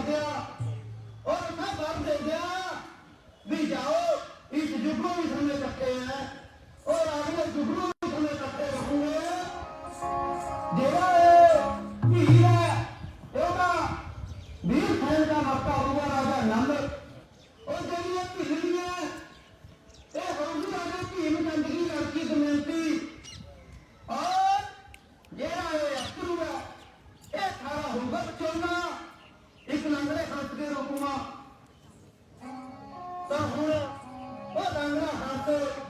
हो गया। और मैं बात दे गया। भी जाओ, इस जुगनू भी समझ सकते हैं। और अगले जुगनू भी समझ सकते रहूँगे जेवा वीर फ़ैन का मक्का हुआ राजा नंद। और जेलिए पीढ़ी में, ए होगी राजा की हिमचंदगी लड़की दमयंती और ये आए अक्रूर ए थारा होगा चलना Thank you.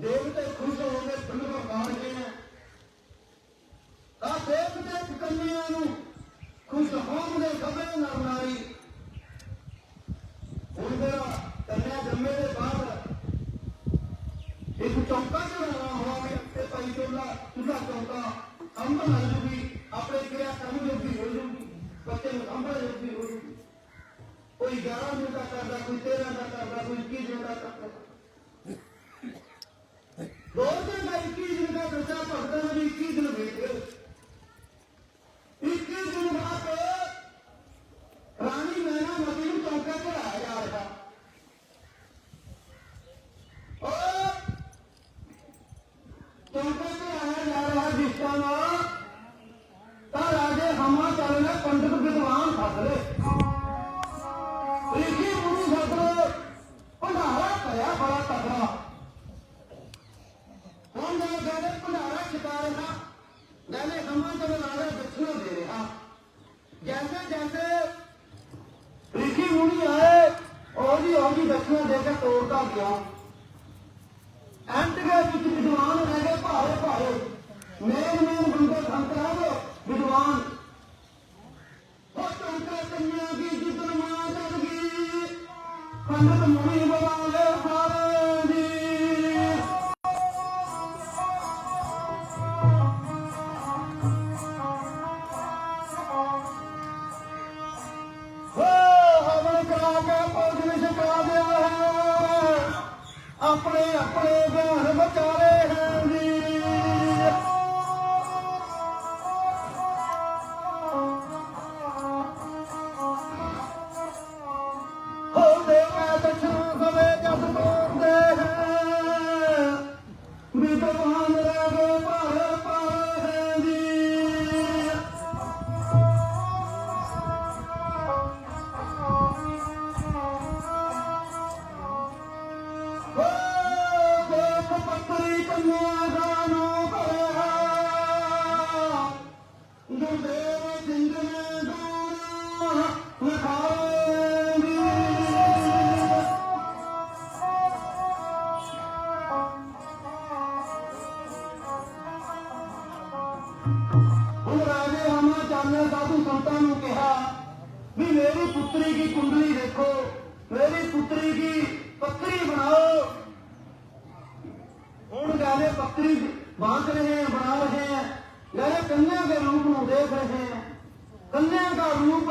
దేవునితో ਕੇ ਪੁਲਿਸ ਹੈ। ਆਪਣੇ ਆਪਣੇ ਬਹਿਣ ਬਚਾਰੇ ਹੈ ਜੀ। ਸਾਧੂ ਸੰਤਾਂ ਨੂੰ ਕਿਹਾ ਵੀ ਮੇਰੀ ਪੁੱਤਰੀ ਦੀ ਕੁੰਡਲੀ ਦੇਖੋ, ਮੇਰੀ ਪੁੱਤਰੀ ਦੀ ਪੱਤਰੀ ਬਣਾਓ। ਹੁਣ ਗਾਲੇ ਪੱਤਰੀ ਬਾਂਧ ਰਹੇ ਹੈ ਬਣਾ ਰਹੇ ਹੈ ਗਾਲੇ ਕੰਨਿਆ ਦੇ ਰੂਪ ਨੂੰ ਦੇਖ ਰਹੇ ਹੈ ਕੰਨਿਆ ਦਾ ਰੂਪ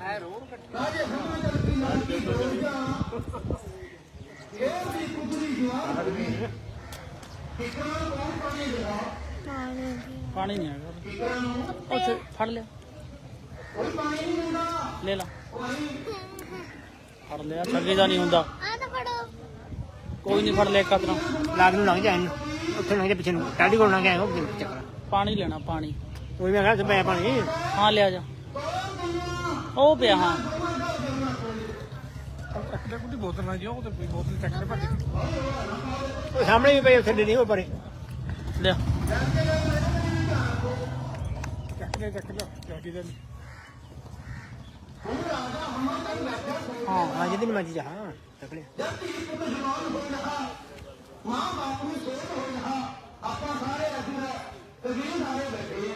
ਪਾਣੀ ਰਾਜੇ ਕੁਦਰੀ ਜਵਾਨ ਕੌਣ ਪਾਣੀ ਨਹੀਂ ਹੈਗਾ। ਉੱਥੇ ਫੜ ਲਿਆ। ਕੋਈ ਪਾਣੀ ਨਹੀਂ ਹੁੰਦਾ ਲੈ ਲਾ। ਫੜ ਲਿਆ ਠੱਗੀ ਦਾ ਨਹੀਂ ਹੁੰਦਾ। ਆ ਤਾਂ ਫੜੋ ਕੋਈ ਨਹੀਂ ਫੜ ਲਿਆ ਇੱਕ ਅਦਰੋਂ ਲਾਗ ਨੂੰ ਲੰਘ ਜਾਣ ਉੱਥੇ ਲੰਘ ਜਾ ਪਿੱਛੇ ਨੂੰ। ਟਾਡੀ ਕੋਲ ਲੰਘ ਆਇਆ ਉਹ ਚੱਕਰ ਪਾਣੀ ਲੈਣਾ ਪਾਣੀ। ਉਹ ਮੈਂ ਕਿਹਾ ਮੈਂ ਪਾਣੀ। ਹਾਂ ਲਿਆ ਜਾ। ਉਹ ਪਿਆ ਹਾਂ। ਉਹ ਸਾਹਮਣੇ ਵੀ ਪਈ ਉੱਥੇ ਡੇੜੀ ਉਹ ਪਰੇ। ਲਿਆ। ਹਾਂ ਹਾਂ ਜਿਹਦੀ ਮਰਜ਼ੀ ਜਾ ਹਾਂ ਚੱਕ ਲਿਆ ਮਾਂ ਬਾਪ ਨੂੰ ਸੋਚ ਹੋ ਰਿਹਾ ਆਪਾਂ ਸਾਰੇ ਅੱਜ ਕਬੀਰ ਨਾਲੇ ਬੈਠੇ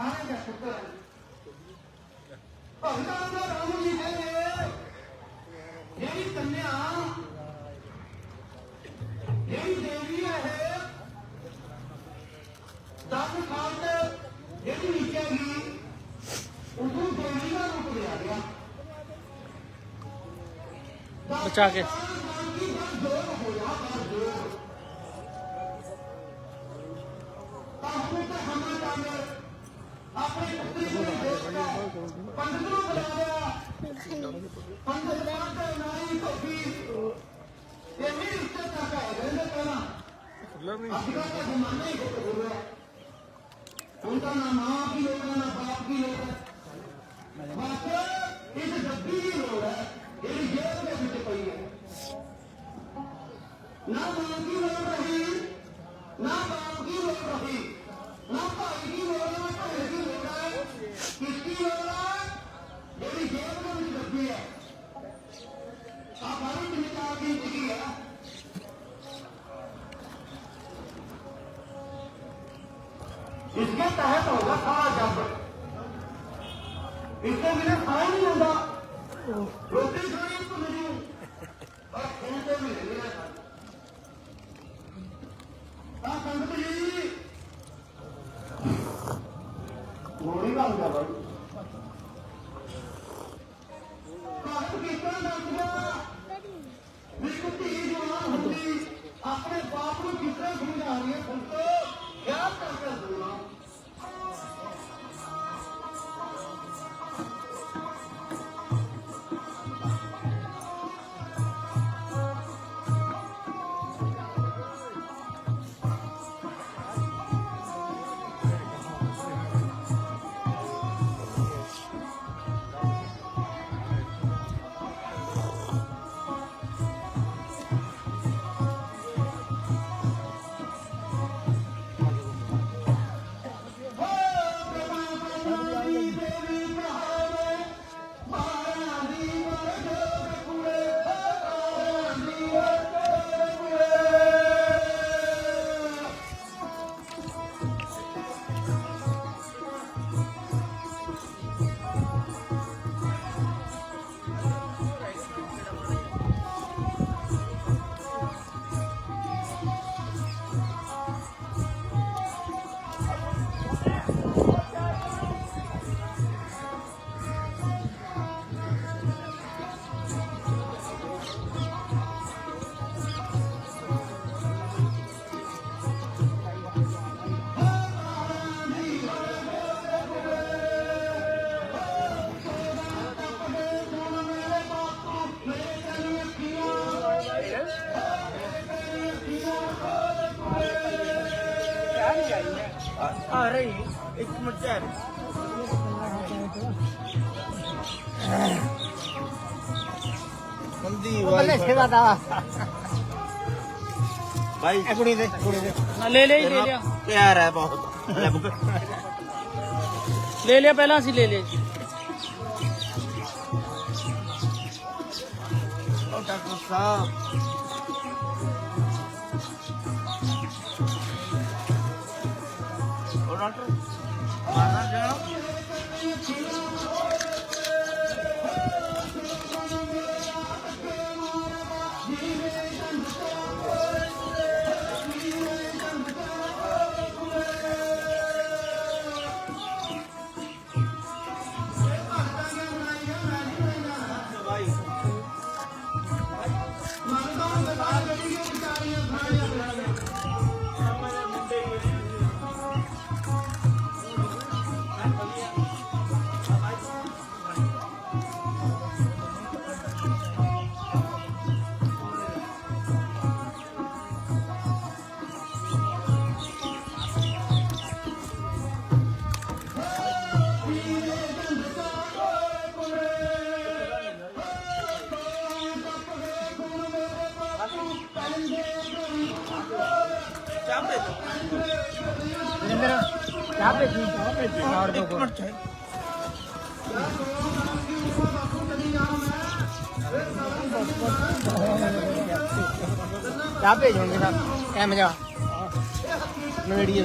하나님의 복도라는 भगवान है ਆਪਣੇ ਗਿਆ ਬਚਾ ਕੇ ਪੰਡਤ ਨੂੰ ਬੁਲਾਇਆ ਪੰਡਤ ਬਾਤ ਨਾਈ ਧੋਖੀ ਇਹ ਵੀ ਉੱਤੇ ਤੱਕ ਹੈ ਰਹਿੰਦੇ ਪਹਿਲਾਂ ਅੱਜ ਕੱਲ੍ਹ ਦਾ ਜ਼ਮਾਨਾ ਹੀ ਹੋ ਰਿਹਾ ਹੁਣ ਤਾਂ ਨਾ ਮਾਂ ਕੀ ਲੋੜ ਹੈ ਬਾਪ ਕੀ ਲੋੜ ਹੈ ਬਸ ਇਸ ਡੱਬੀ ਦੀ ਲੋੜ ਹੈ ਜਿਹੜੀ ਜੇਬ ਦੇ ਵਿੱਚ ਪਈ ਹੈ ਨਾ ਮਾਂ ਕੀ ਲੋੜ ਰਹੀ ਨਾ ਬਾਪ ਕੀ ਲੋੜ ਰਹੀ इसके तहत होगा सारा जब इसके बिना खाया नहीं होगा रोटी खानी तो नहीं ਆ ਰਹੀ ਇੱਕ ਮਿੰਟ ਚਾਹ ਹਲਦੀ ਬੱਲੇ ਸੇਵਾ ਦਾ। ਭਾਈ ਇਹ ਕੁੜੀ ਦੇ ਕੁੜੀ ਦੇ। ਨਾ ਲੈ ਲੈ ਲੈ ਲਿਆ। ਪਿਆਰ ਹੈ ਬਹੁਤ। ਲੈ ਬੁੱਕ ਲੈ ਲਿਆ ਪਹਿਲਾਂ ਅਸੀਂ ਲੈ ਲਿਆ ਜੀ। ਉਹ ਡਾਕਟਰ ਸਾਹਿਬ। ਜਿੰਦਰ ਚਾਹ ਭੇਜੀ ਚਾਹ ਭੇਜੀ ਨਾਲ ਦੋ ਕੋਲ ਚਾਹ ਭੇਜੋਗੇ ਨਾ ਐਮ ਜਾ ਨਵੇੜੀਏ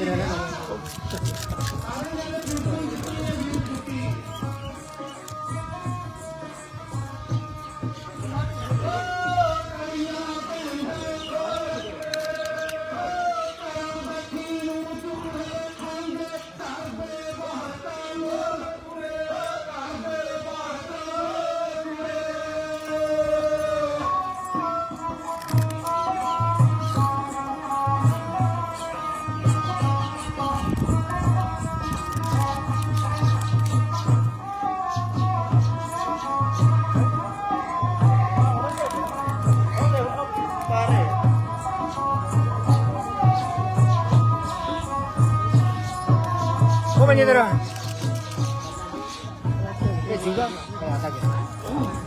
얘들 아. 네, 지 금. 네, 안하겠습니 다.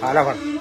啊，来会。